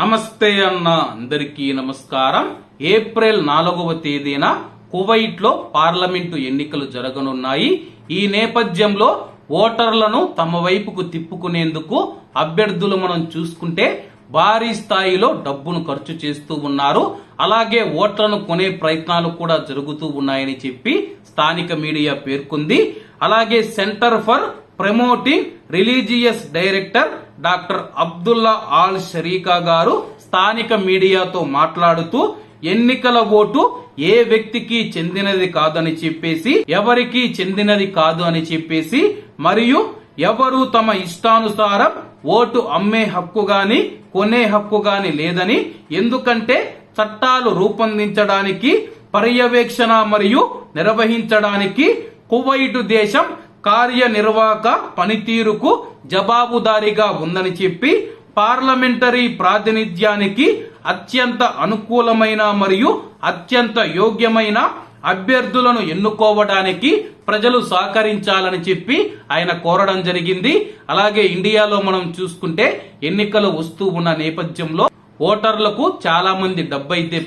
నమస్తే అన్న అందరికీ నమస్కారం. ఏప్రిల్ నాలుగవ తేదీన కువైట్లో పార్లమెంటు ఎన్నికలు జరగనున్నాయి. ఈ నేపథ్యంలో ఓటర్లను తమ వైపుకు తిప్పుకునేందుకు అభ్యర్థులు మనం చూసుకుంటే భారీ స్థాయిలో డబ్బును ఖర్చు చేస్తూ ఉన్నారు. అలాగే ఓట్లను కొనే ప్రయత్నాలు కూడా జరుగుతూ ఉన్నాయని చెప్పి స్థానిక మీడియా పేర్కొంది. అలాగే centre for promoting religious director doctor Abdullah Al Shareeka గారు స్థానిక మీడియాతో మాట్లాడుతూ ఎన్నికల ఓటు ఏ వ్యక్తికి చెందినది కాదని చెప్పేసి ఎవరికి చెందినది కాదు అని చెప్పేసి మరియు ఎవరు తమ ఇష్టానుసారం ఓటు అమ్మే హక్కు గాని కొనే హక్కు గాని లేదని ఎందుకంటే చట్టాలు రూపొందించడానికి పర్యవేక్షణ మరియు నిర్వహించడానికి కువైటు దేశం కార్యనిర్వాహక పనితీరుకు జవాబుదారీగా ఉందని చెప్పి పార్లమెంటరీ ప్రాతినిధ్యానికి అత్యంత అనుకూలమైన మరియు అత్యంత యోగ్యమైన అభ్యర్థులను ఎన్నుకోవడానికి ప్రజలు సహకరించాలని చెప్పి ఆయన కోరడం జరిగింది. అలాగే ఇండియాలో మనం చూసుకుంటే ఎన్నికలు వస్తూ ఉన్న నేపథ్యంలో ఓటర్లకు చాలా మంది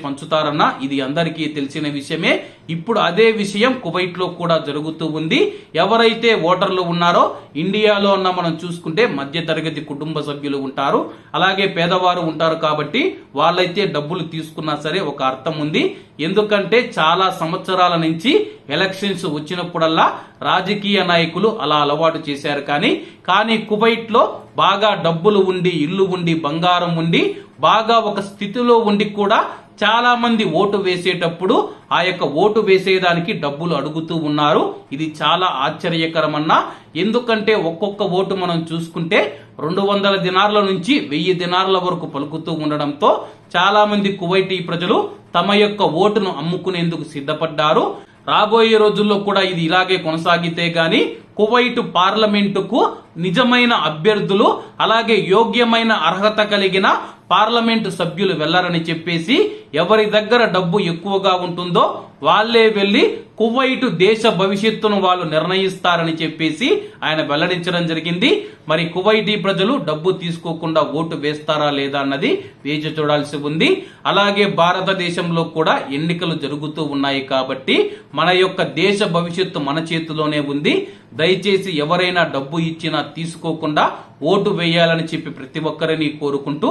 పంచుతారన్న ఇది అందరికీ తెలిసిన విషయమే. ఇప్పుడు అదే విషయం కువైట్లో కూడా జరుగుతూ ఉంది. ఎవరైతే ఓటర్లు ఉన్నారో ఇండియాలో ఉన్న మనం చూసుకుంటే మధ్య తరగతి కుటుంబ సభ్యులు ఉంటారు. అలాగే పేదవారు ఉంటారు కాబట్టి వాళ్ళైతే డబ్బులు తీసుకున్నా సరే ఒక అర్థం ఉంది. ఎందుకంటే చాలా సంవత్సరాల నుంచి ఎలక్షన్స్ వచ్చినప్పుడల్లా రాజకీయ నాయకులు అలా అలవాటు చేశారు కానీ కానీ కువైట్లో బాగా డబ్బులు ఉండి ఇల్లు ఉండి బంగారం ఉండి బాగా ఒక స్థితిలో ఉండి కూడా చాలా మంది ఓటు వేసేటప్పుడు ఆ యొక్క ఓటు వేసేదానికి డబ్బులు అడుగుతూ ఉన్నారు. ఇది చాలా ఆశ్చర్యకరమన్నా. ఎందుకంటే ఒక్కొక్క ఓటు మనం చూసుకుంటే రెండు వందల దినార్ల నుంచి వెయ్యి దినార్ల వరకు పలుకుతూ ఉండడంతో చాలా మంది కువైటీ ప్రజలు తమ యొక్క ఓటును అమ్ముకునేందుకు సిద్ధపడ్డారు. రాబోయే రోజుల్లో కూడా ఇది ఇలాగే కొనసాగితే గాని కువైట్ పార్లమెంటుకు నిజమైన అభ్యర్థులు అలాగే యోగ్యమైన అర్హత కలిగిన పార్లమెంటు సభ్యులు వెళ్ళరని చెప్పేసి ఎవరి దగ్గర డబ్బు ఎక్కువగా ఉంటుందో వాళ్ళే వెళ్ళి కువైటు దేశ భవిష్యత్తును వాళ్ళు నిర్ణయిస్తారని చెప్పేసి ఆయన వెల్లడించడం జరిగింది. మరి కువైటీ ప్రజలు డబ్బు తీసుకోకుండా ఓటు వేస్తారా లేదా అన్నది వేచి చూడాల్సి ఉంది. అలాగే భారతదేశంలో కూడా ఎన్నికలు జరుగుతూ ఉన్నాయి కాబట్టి మన యొక్క దేశ భవిష్యత్తు మన చేతిలోనే ఉంది. దయచేసి ఎవరైనా డబ్బు ఇచ్చినా తీసుకోకుండా ఓటు వేయాలని చెప్పి ప్రతి ఒక్కరిని కోరుకుంటూ